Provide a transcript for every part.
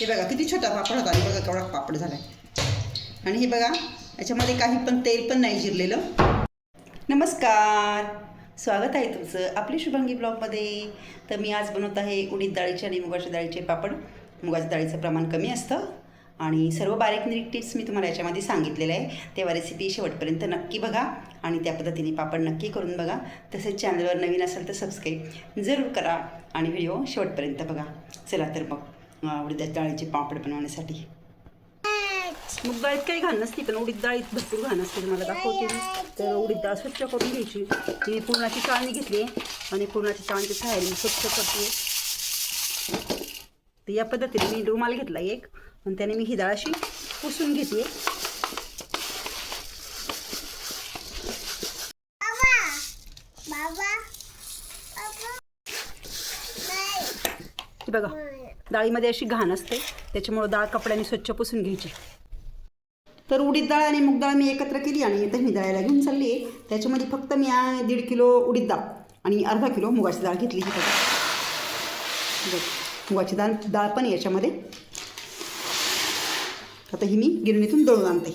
हे बघा किती छोटा पापड होता. आणि बघा केवढा पापड झाला आहे आणि हे बघा याच्यामध्ये काही पण तेल पण नाही जिरलेलं. नमस्कार. स्वागत आहे तुमचं आपली शुभांगी ब्लॉगमध्ये. तर मी आज बनवत आहे उडीद डाळीचे आणि मुगाच्या डाळीचे पापड. मुगाच्या डाळीचं प्रमाण कमी असतं. आणि सर्व बारीक निरीक टिप्स मी तुम्हाला याच्यामध्ये सांगितलेलं आहे. तेव्हा रेसिपी शेवटपर्यंत नक्की बघा आणि त्या पद्धतीने पापड नक्की करून बघा. तसेच चॅनलवर नवीन असेल तर सबस्क्राईब जरूर करा आणि व्हिडिओ शेवटपर्यंत बघा. चला तर मग. उडीद डाळीचे पापड बनवण्यासाठी. मग डाळीत काही घाण नसते पण उडीद डाळीत भरपूर घाण असते तुम्हाला दाखवते मी. तर उडीद डाळ स्वच्छ करून घ्यायची. मी पूर्णाची चाळणी घेतली आणि पूर्णाची चाळणीच्या सहाय्याने मी स्वच्छ करते. तर या पद्धतीने मी रुमाल घेतला एक आणि त्याने मी ही डाळ अशी पुसून घेते ही बघा. डाळीमध्ये अशी घाण असते त्याच्यामुळं डाळ कपड्याने स्वच्छ पुसून घ्यायची. तर उडीद डाळ आणि मूग डाळ मी एकत्र केली आणि आता मी दळायला घेऊन चालली आहे त्याच्यामध्ये फक्त मी दीड किलो उडीद डाळ आणि अर्धा किलो मुगाची डाळ घेतली ही बघा. मुगाची डाळ डाळ पण आहे याच्यामध्ये. आता ही मी गिरणीतून दळून आणते.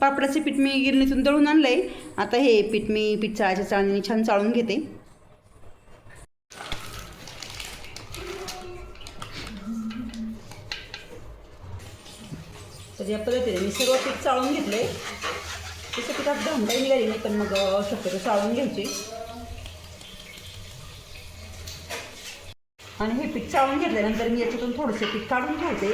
पापडाचे पीठ मी गिरणीतून दळून आणलं आहे आता हे पीठ मी पीठ चाळाच्या चाळणीने छान चाळून घेते. तर या पद्धतीने मी सर्व पीठ चाळून घेतले तसं पिठात भांडाई निघाली नाही पण मग शक्यतो चाळून घ्यायची. आणि हे पीठ चाळून घेतल्यानंतर मी याच्यातून थोडंसं पीठ काढून ठेवते.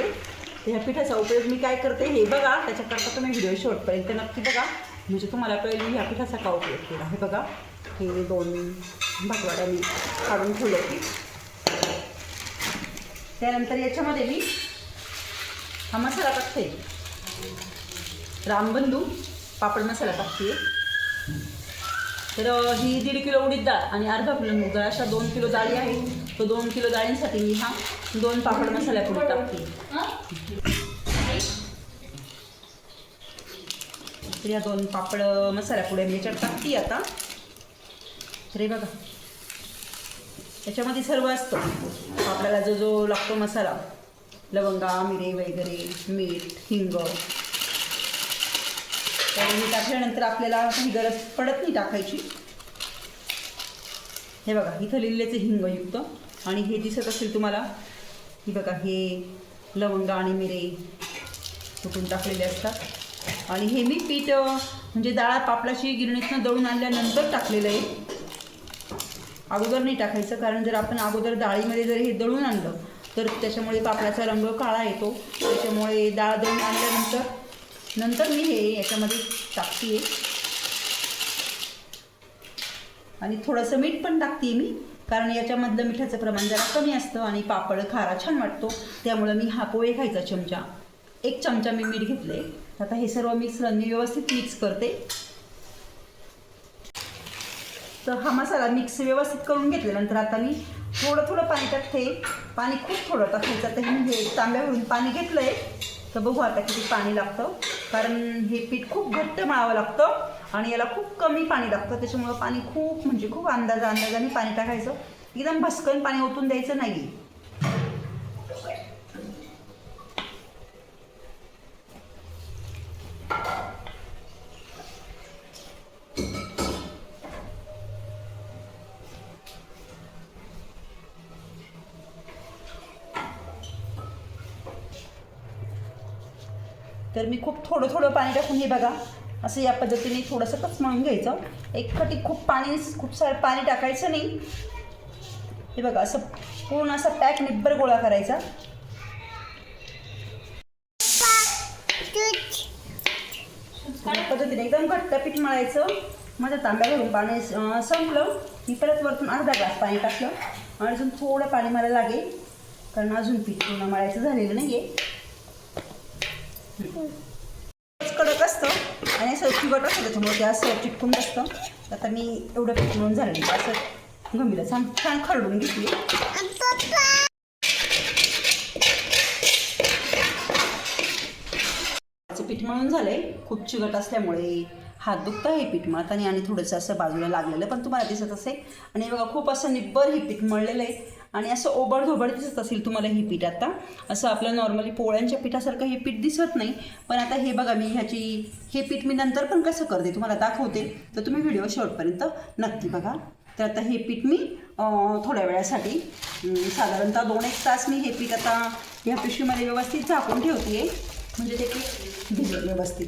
ह्या पिठाचा उपयोग मी काय करते हे बघा. त्याच्याकरता तुम्ही व्हिडिओ शेवटपर्यंत नक्की बघा. म्हणजे तुम्हाला कळेल ह्या पिठाचा का उपयोग केला? हे बघा. हे दोन भागवाड्या मी काढून ठेवले की त्यानंतर याच्यामध्ये मी हा मसाला टाकते. रामबंधू पापड मसाला टाकते तर ही दीड किलो उडीद डाळ आणि अर्धा किलो मूग डाळ अशा दोन किलो डाळी आहे. तो दोन किलो डाळींसाठी मी हा दोन पापड मसाल्यापुढे टाकते तर या दोन पापड मसाला मी याच्यात टाकते आता. तर हे बघा. याच्यामध्ये सर्व असतं. आपल्याला जो जो लागतो मसाला लवंगा मिरे वगैरे मीठ हिंग. तर हे टाकल्यानंतर आपल्याला काही गरज पडत नाही टाकायची. हे बघा इथं लिहिलेचे हिंगयुक्त. आणि हे दिसत असेल तुम्हाला ही बघा हे लवंगा आणि मिरे कुठून टाकलेले असतात. आणि हे मी पीठ म्हणजे डाळ पापडाची गिरणीतनं दळून आणल्यानंतर टाकलेलं आहे. अगोदर नाही टाकायचं कारण जर आपण अगोदर डाळीमध्ये जर हे दळून आणलं तर त्याच्यामुळे पापडाचा रंग काळा येतो. त्याच्यामुळे डाळ दळून आणल्यानंतर नंतर मी हे याच्यामध्ये टाकते आणि थोडंसं मीठ पण टाकते मी कारण याच्यामधलं मिठाचं प्रमाण जरा कमी असतं आणि पापड खारा छान वाटतो. त्यामुळं मी हा पोहे खायचा चमचा. एक चमचा मी मीठ घेतले आता हे सर्व मिक्स मी व्यवस्थित मिक्स करते. तर हा मसाला मिक्स व्यवस्थित करून घेतल्यानंतर आता मी थोडं थोडं पाणी टाकते. पाणी खूप थोडं टाकायचं आता हे मी तांब्यावरून पाणी घेतलं आहे तर बघू आता किती पाणी लागतं. कारण हे पीठ खूप घट्ट मळावं लागतं आणि याला खूप कमी पाणी लागतं. त्याच्यामुळं पाणी खूप म्हणजे खूप अंदाजा अंदाजाने पाणी टाकायचं. एकदम भस्कन पाणी ओतून द्यायचं नाही तर मी खूप थोडं थोडं पाणी टाकून हे बघा असं या पद्धतीने थोडंसं कचमळून घ्यायचं. एक खटी खूप पाणी खूप सारं पाणी टाकायचं नाही. हे बघा असं पूर्ण असं पॅक निब्बर गोळा करायचा. पद्धतीने एकदम घट्ट पीठ मळायचं. माझ्या तांब्या घालून पाणी संपलं. मी परत वरतून अर्धा ग्लास पाणी टाकलं. अजून थोडं पाणी मला लागेल. कारण अजून पीठ पूर्ण मळायचं झालेलं नाही आहे कडक असतं आणि असं चिकट असतं त्याच्यामुळे ते असं चिटकून असतं आता मी एवढं पीठ म्हणून झालं नाही असं गमीला छान छान खरडून घेतली. पीठ मळून झालंय. खूप चिकट असल्यामुळे हात दुखत हे पीठ मळताना आणि थोडंसं असं बाजूला लागलेलं पण तुम्हाला दिसत असेल. आणि बघा खूप असं निब्बर हे पीठ मळलेलं आहे. आणि असं ओबडधोबड दिसत असेल तुम्हाला हे पीठ आता. असं आपलं नॉर्मली पोळ्यांच्या पिठासारखं हे पीठ दिसत नाही. पण आता हे बघा मी ह्याची हे पीठ मी नंतर पण कसं करते तुम्हाला दाखवते. तर तुम्ही व्हिडिओ शेवटपर्यंत नक्की बघा. तर आता हे पीठ मी थोड्या वेळासाठी साधारणतः दोन एक तास मी हे पीठ आता ह्या पिशवीमध्ये व्यवस्थित झाकून ठेवते म्हणजे ते पीठ व्यवस्थित.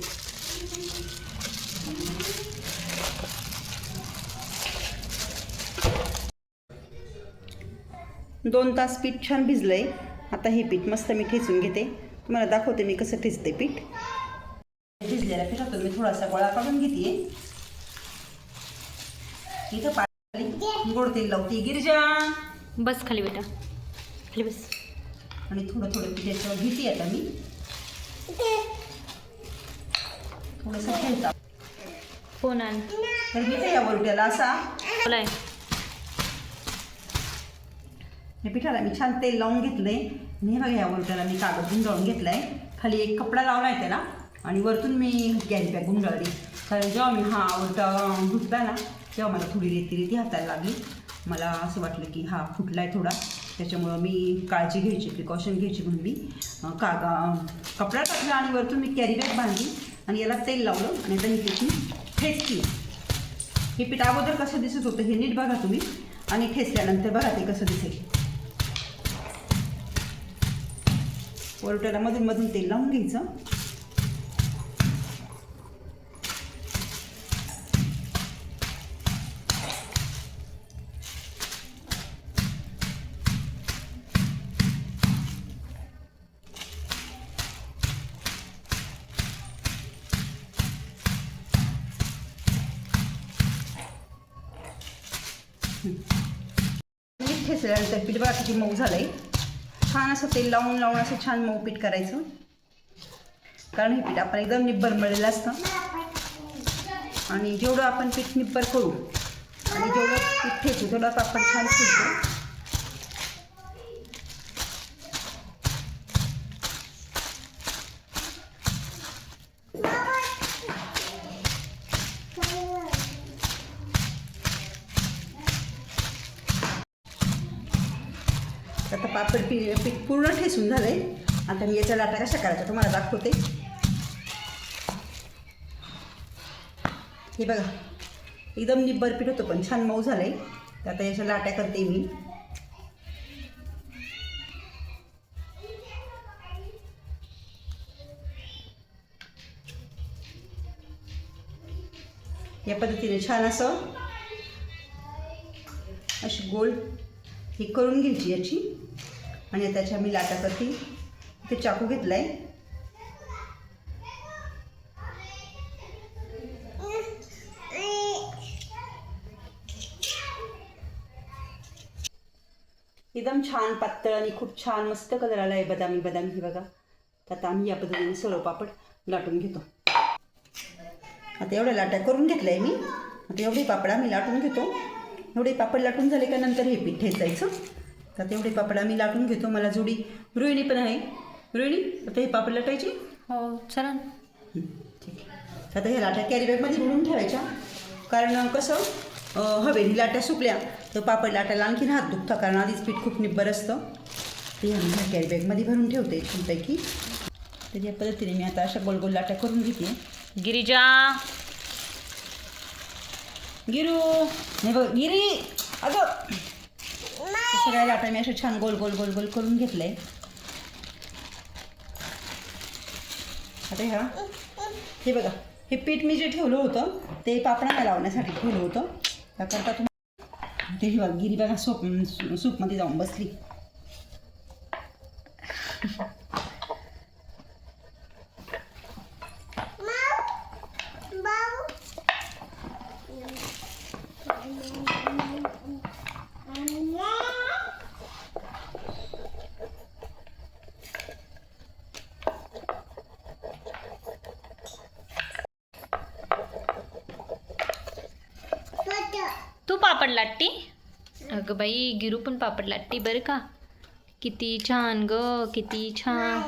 दोन तास पीठ छान भिजलं आहे आता हे पीठ मस्त मी ठेचून घेते. तुम्हाला दाखवते मी कसं ठेचते पीठ. भिजलेल्या पिठातून मी थोडासा गोळा काढून घेते. इथं पाणी गोड तेल लावते. गिरजा! बस खाली बेटा. खाली बस. आणि थोडं थोडं पीठ याच्यावर घेते आता मी. थोडंसं ठेवता. फोन आण तर घेते या वरट्याला असा. बोलाय हे पिठाला मी छान तेल लावून घेतलंय. आणि हे बघा या त्याला मी कागद गुंडाळून घेतलाय. खाली एक कपडा लावलाय त्याला आणि वरतून मी गॅरी बॅग गुंडाळली. कारण जेव्हा मी हा उलटा धुतला ना तेव्हा मला थोडी रेती रेती हातायला लागली. मला असं वाटलं की हा फुटलाय थोडा. त्याच्यामुळं मी काळजी घ्यायची प्रिकॉशन घ्यायची म्हणून मी कागा कपडा टाकला आणि वरतून मी कॅरी बॅग बांधली आणि याला तेल लावलं आणि आता मी त्याची ठेचली हे पीठ अगोदर कसं दिसत होतं हे नीट बघा तुम्ही. आणि ठेचल्यानंतर बघा ते कसं दिसेल. वरवट्याला मधून मधून तेल लावून घ्यायचं. मीठ ठेचल्यानंतर पीठ बघा किती मऊ झालाय. छान असं तेल लावून लावून असं छान मऊ पीठ करायचं. कारण हे पीठ आपण एकदम निब्बर मळलेलं असतं. आणि जेवढं आपण पीठ निब्बर करू आणि जेवढं पीठ ठेचू तेवढं आपण छान फुलतो पूर्ण ठेसून झालं आहे आता मी याच्या लाटा कशा करायच्या तुम्हाला दाखवते. हे बघा एकदम निब्बर पीठ होतं पण छान मऊ झालं आहे तर आता याच्या लाट्या करते मी. या पद्धतीने छान असं अशी गोल ही करून घ्यायची याची. आणि त्याच्या मी लाटासाठी ते चाकू घेतला आहे एकदम छान पातळ आणि खूप छान मस्त कलर आला आहे बदामी बदामी हे बघा. तर आता आम्ही या पद्धतीने सर्व पापड लाटून घेतो. आता एवढ्या लाट्या करून घेतल्या आहे मी. आता एवढे पापड आम्ही लाटून घेतो. एवढे पापड लाटून झाले का नंतर हे पीठ ठेचायचं. तर आता एवढे पापड आम्ही लाटून घेतो मला जोडी. रोहिणी पण आहे. रोहिणी आता हे पापड लाटायची? हो चला हं, ठीक आहे. आता ह्या लाट्या कॅरी बॅगमध्ये भरून ठेवायच्या. कारण कसं अं, हवेली लाट्या सुकल्या तर पापड लाटायला आणखीन हात दुखता कारण आधीच पीठ खूप निब्बर असतं. ते आम्ही ह्या कॅरी बॅगमध्ये भरून ठेवते छानपैकी. तर या पद्धतीने मी आता अशा गोल गोल लाट्या करून घेते. गिरिजा. गिरू! नाही बघ गिरी! अगं! सगळ्या लाटा मी अशा छान गोल गोल गोल गोल करून घेतलंय आता ह्या हे बघा हे पीठ मी जे ठेवलं होतं ते पापडाला लावण्यासाठी ठेवलं होतं. त्याकरता तुम्ही ते हे बघा गिरी बघा सोप सूपमध्ये जाऊन बसली. तू पापड लाटती? अगं बाई, गिरू पण पापड लाटती बरं का. किती छान ग, किती छान.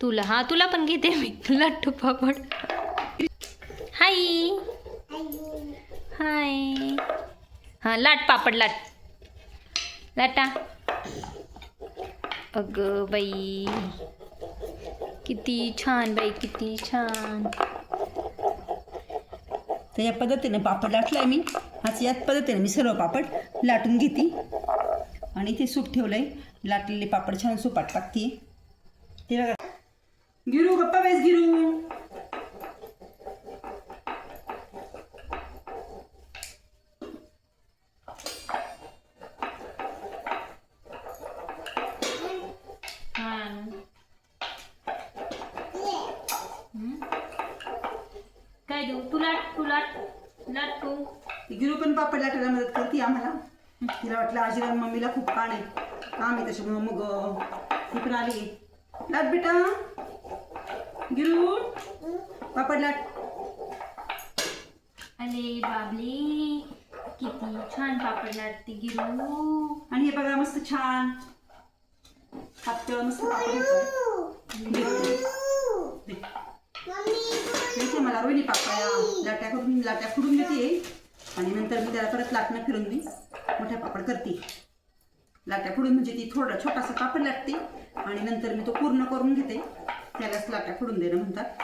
तुला, हा, तुला पण घेते मी लाट्टू पापड. हाय. हाय. हाँ, लाट पापड, लाट. लाटा. अगं बाई, किती छान बाई, किती छान. तर या पद्धतीने पापड लाटलाय मी आज याच पद्धतीने मी सर्व पापड लाटून घेते. आणि ते सूप ठेवलंय. लाटलेले पापड छान सुपात टाकते ते बघा. गिरू गप्पा बेस गिरू छान हम्म? काय देऊ तू लाट तू लाट लाट तू गिरू पण पापड लाटायला मदत करते आम्हाला तिला वाटलं आजीला मम्मीला खूप काण आहे. काम आहे त्याच्यामुळं मग पण आली लाट बेटा. गिरू. पापड लाट. अरे बाबली किती छान पापड लाटते गिरू. आणि हे बघा मस्त छान. पातळ मस्त पापड. दे. दे. मला रोहिणी पापड्या लाट्या करून लाट्या खुडून देते. आणि नंतर मी त्याला परत लाटणं फिरून मी मोठ्या पापड करते. लाट्या खुडून म्हणजे ती थोडा छोटासा पापड लागते. आणि नंतर मी तो पूर्ण करून घेते. त्यालाच लाट्या खुडून देणं म्हणतात.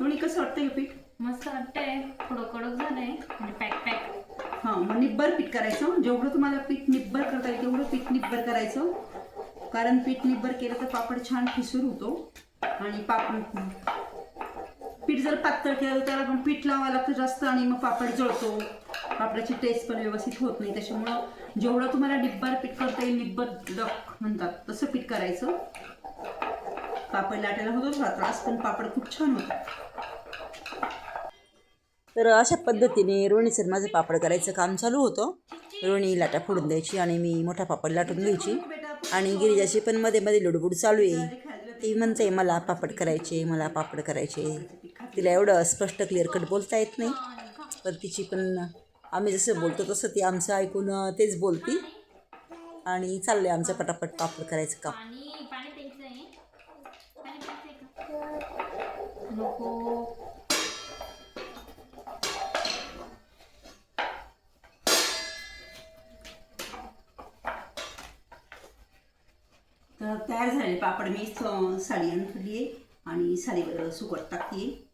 रोहिणी कसं वाटतं हे पीठ? मस्त वाटतंय. थोडं कडक झालंय. म्हणजे पॅक पॅक. हां मग निब्बर पीठ करायचं. जेवढं तुम्हाला पीठ निब्बर करता येईल तेवढं पीठ निब्बर करायचं. कारण पीठ निब्बर केलं तर पापड छान ठिसूर होतो. आणि पापड पीठ जर पातळ केलं तर त्याला पण पीठ लावायला लागतं जास्त आणि मग पापड जळतो. पापडाची टेस्ट पण व्यवस्थित होत नाही. त्याच्यामुळं जेवढं तुम्हाला डिब्बार पीठ करता येईल निब्बर डक म्हणतात तसं पीठ करायचं. पापड लाटायला होतो थोडा त्रास पण पापड खूप छान होतं तर अशा पद्धतीने रोहिणी सर माझं पापड करायचं काम चालू होतं. रोणी लाटा फोडून द्यायची आणि मी मोठा पापड लाटून घ्यायची. आणि गिरिजाची पण मध्ये मध्ये लुडबुड चालू आहे. ती म्हणते मला पापड करायचे मला पापड करायचे. तिला एवढं स्पष्ट क्लिअर कट बोलता येत नाही. पण तिची पण आम्ही जसं बोलतो तसं ती आमचं ऐकून तेच बोलती. आणि चाललं आहे आमचं पटापट पापड करायचं काम. तर तयार झालेले पापड मी स- आणून ठेवली आहे आणि साडीवर सुकट टाकते.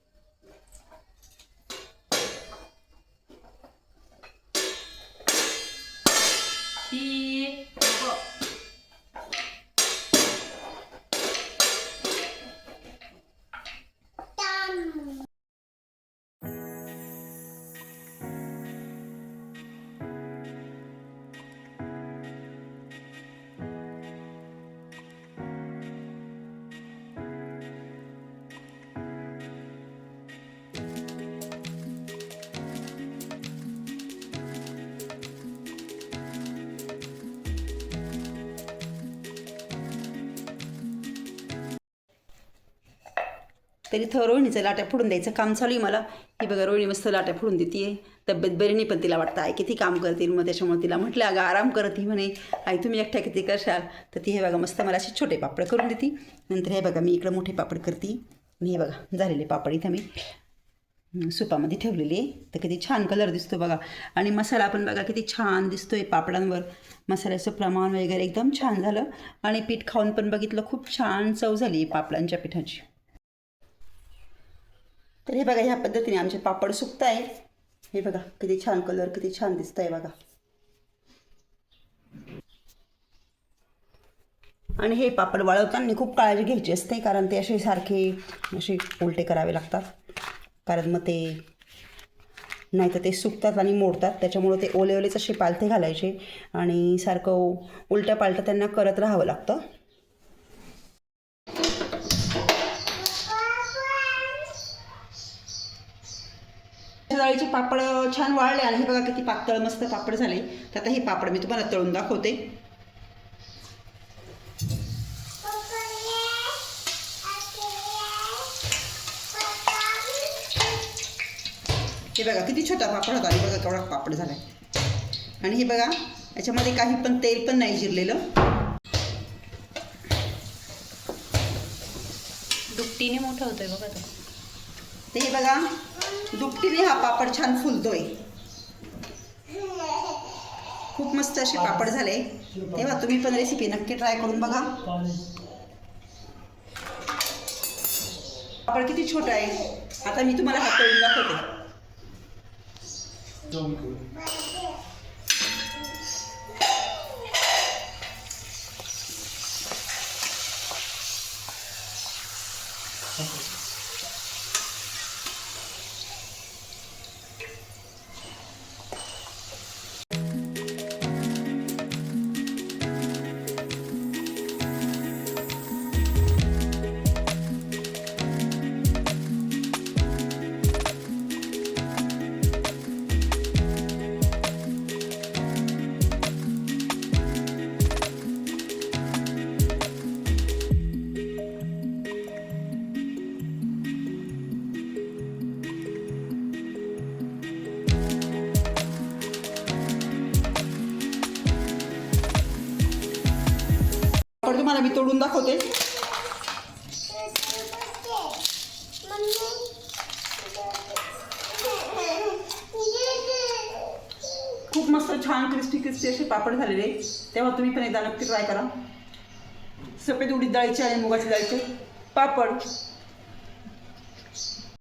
तरी थोडं रोहिणीचं लाट्या फोडून द्यायचं. काम चालू आहे मला. ही बघा रोहिणी मस्त लाट्या फोडून देते तब्येत बरी नाही पण तिला वाटतं आई किती काम करतील. मग त्याच्यामुळे तिला म्हटलं अगं आराम करत ही म्हणे. आई तुम्ही एकट्या किती करशाल? तर ती हे बघा मस्त मला असे छोटे पापड करून देते. नंतर हे बघा मी इकडं मोठे पापड करते. आणि हे बघा झालेले पापड इथं मी सुपामध्ये ठेवलेले तर किती छान कलर दिसतो बघा. आणि मसाला पण बघा किती छान दिसतोय पापडांवर. मसाल्याचं प्रमाण वगैरे एकदम छान झालं. आणि पीठ खाऊन पण बघितलं खूप छान चव झाली पापडांच्या पिठाची. तर हे बघा ह्या पद्धतीने आमचे पापड सुकत आहे हे बघा किती छान कलर किती छान दिसत आहे बघा. आणि हे पापड वाळवताना खूप काळजी घ्यायची असते कारण ते असे सारखे असे उलटे करावे लागतात. कारण मग ते नाही तर ते सुकतात आणि मोडतात. त्याच्यामुळं ते ओले ओलेच असे पालथे घालायचे आणि सारखं उलट्या पालट्या त्यांना करत राहावं लागतं. पापड छान वाळले आणि हे बघा किती पातळ मस्त पापड झाले. तर आता हे पापड मी तुम्हाला तळून दाखवते. हे बघा किती छोटा पापड होता. आणि बघा केवढा पापड झालाय आणि हे बघा याच्यामध्ये काही पण तेल पण नाही जिरलेलं. दुपटीने मोठं होतंय बघा तो. ते हे बघा दुपटीने हा पापड छान फुलतोय. खूप मस्त असे पापड झाले. तेव्हा तुम्ही पण रेसिपी नक्की ट्राय करून बघा. पापड किती छोटा आहे? आता मी तुम्हाला हात तळून दाखवते. you. तुम्हाला दाखवते. खूप मस्त छान क्रिस्पी क्रिस्पी असे पापड झालेले. तेव्हा तुम्ही पण एकदा नक्की ट्राय करा. सफेद उडीद डाळीचे आणि मुगाच्या डाळीचे पापड.